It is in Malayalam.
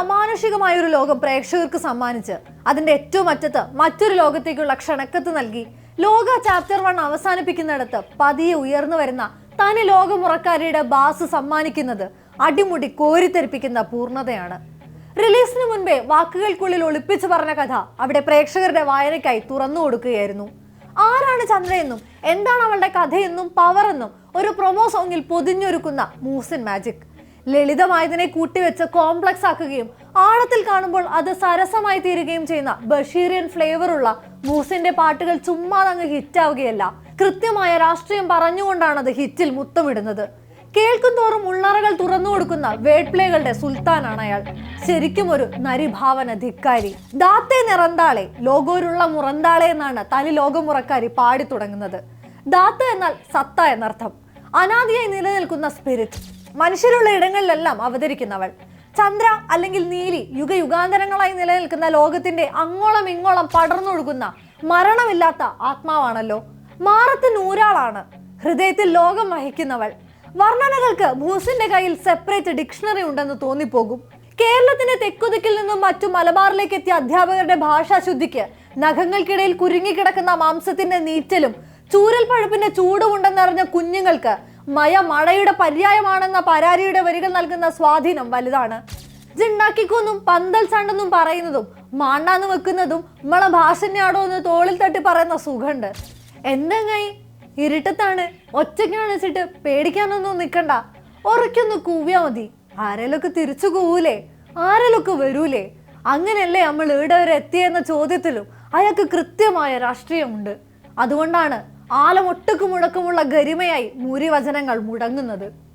അമാനുഷികമായ ഒരു ലോകം പ്രേക്ഷകർക്ക് സമ്മാനിച്ച് അതിന്റെ ഏറ്റവും അറ്റത്ത് മറ്റൊരു ലോകത്തേക്കുള്ള ക്ഷണക്കത്ത് നൽകി. ലോക ചാപ്റ്റർ വൺ അവസാനിപ്പിക്കുന്നിടത്ത് പതിയെ ഉയർന്നു വരുന്ന തനി ലോകമുറക്കാരിയുടെ ബാസ് സമ്മാനിക്കുന്നത് അടിമുടി കോരിത്തെരിപ്പിക്കുന്ന പൂർണതയാണ്. റിലീസിന് മുൻപേ വാക്കുകൾക്കുള്ളിൽ ഒളിപ്പിച്ചു പറഞ്ഞ കഥ അവിടെ പ്രേക്ഷകരുടെ വായനയ്ക്കായി തുറന്നു കൊടുക്കുകയായിരുന്നു. ആരാണ് ചന്ദ്രയെന്നും എന്താണ് അവളുടെ കഥയെന്നും പവറെന്നും ഒരു പ്രൊമോ സോങ്ങിൽ പൊതിഞ്ഞൊരുക്കുന്ന മൂസൻ മാജിക് ലളിതമായതിനെ കൂട്ടിവെച്ച് കോംപ്ലക്സ് ആക്കുകയും ആഴത്തിൽ കാണുമ്പോൾ അത് സരസമായി തീരുകയും ചെയ്യുന്ന ബഷീറിയൻ ഫ്ലേവർ ഉള്ള മൂസിന്റെ പാട്ടുകൾ ചുമ്മാതങ്ങ് ഹിറ്റാവുകയല്ല കൃത്യമായ രാഷ്ട്രീയം പറഞ്ഞുകൊണ്ടാണ് അത് ഹിറ്റിൽ മുത്തമിടുന്നത്. കേൾക്കും തോറും ഉള്ളറകൾ തുറന്നു കൊടുക്കുന്ന വേഡ് പ്ലേകളുടെ സുൽത്താനാണ് അയാൾ. ശരിക്കും ഒരു നരിഭാവന ധിക്കാരി. ദാത്തെ നിറന്താളെ ലോകോരുള്ള മുറന്താളെ എന്നാണ് തനി ലോകമുറക്കാരി പാടി തുടങ്ങുന്നത്. ദാത്ത എന്നാൽ സത്ത എന്നർത്ഥം. അനാദിയായി നിലനിൽക്കുന്ന സ്പിരിറ്റ് മനുഷ്യരുള്ള ഇടങ്ങളിലെല്ലാം അവതരിക്കുന്നവൾ. ചന്ദ്ര അല്ലെങ്കിൽ നീലി യുഗയുഗാന്തരങ്ങളായി നിലനിൽക്കുന്ന ലോകത്തിന്റെ അങ്ങോളം ഇങ്ങോളം പടർന്നൊഴുകുന്ന മരണമില്ലാത്ത ആത്മാവാണല്ലോ. മാറത്ത് നൂരാളാണ്. ഹൃദയത്തിൽ ലോകം വഹിക്കുന്നവൾ. വർണനകൾക്ക് ഭൂസിന്റെ കയ്യിൽ സെപ്പറേറ്റ് ഡിക്ഷണറി ഉണ്ടെന്ന് തോന്നിപ്പോകും. കേരളത്തിന്റെ തെക്കുതിക്കിൽ നിന്നും മറ്റു മലബാറിലേക്ക് എത്തിയ അധ്യാപകരുടെ ഭാഷാശുദ്ധിക്ക് നഖങ്ങൾക്കിടയിൽ കുരുങ്ങിക്കിടക്കുന്ന മാംസത്തിന്റെ നീറ്റലും ചൂരൽ പഴുപ്പിന്റെ ചൂടുമുണ്ടെന്നറിഞ്ഞ കുഞ്ഞുങ്ങൾക്ക് മയ മഴയുടെ പര്യായമാണെന്ന പരാരിയുടെ വരികൾ നൽകുന്ന സ്വാധീനം വലുതാണ്. ജിണ്ടാക്കിക്കൊന്നും പന്തൽ ചണ്ടെന്നും പറയുന്നതും മാണ്ടാന്ന് വെക്കുന്നതും നമ്മളെ ഭാഷന്യാടോ എന്ന് തോളിൽ തട്ടി പറയുന്ന സുഖമുണ്ട് എന്തെങ്ങായി? ഇരുട്ടത്താണ്. ഒറ്റയ്ക്ക് അണച്ചിട്ട് പേടിക്കാനൊന്നും നിൽക്കണ്ട ഉറക്കൊന്ന് കൂവിയാ മതി. ആരെലൊക്കെ തിരിച്ചു കൂവൂലേ? ആരെലൊക്കെ വരൂലേ? അങ്ങനെയല്ലേ നമ്മൾ ഇവിടെ വരെ എത്തിയെന്ന ചോദ്യത്തിലും അയാൾക്ക് കൃത്യമായ രാഷ്ട്രീയമുണ്ട്. അതുകൊണ്ടാണ് ആലമൊട്ടുക്ക് മുടക്കമുള്ള ഗരിമയായി മൂരിവചനങ്ങൾ മുടങ്ങുന്നത്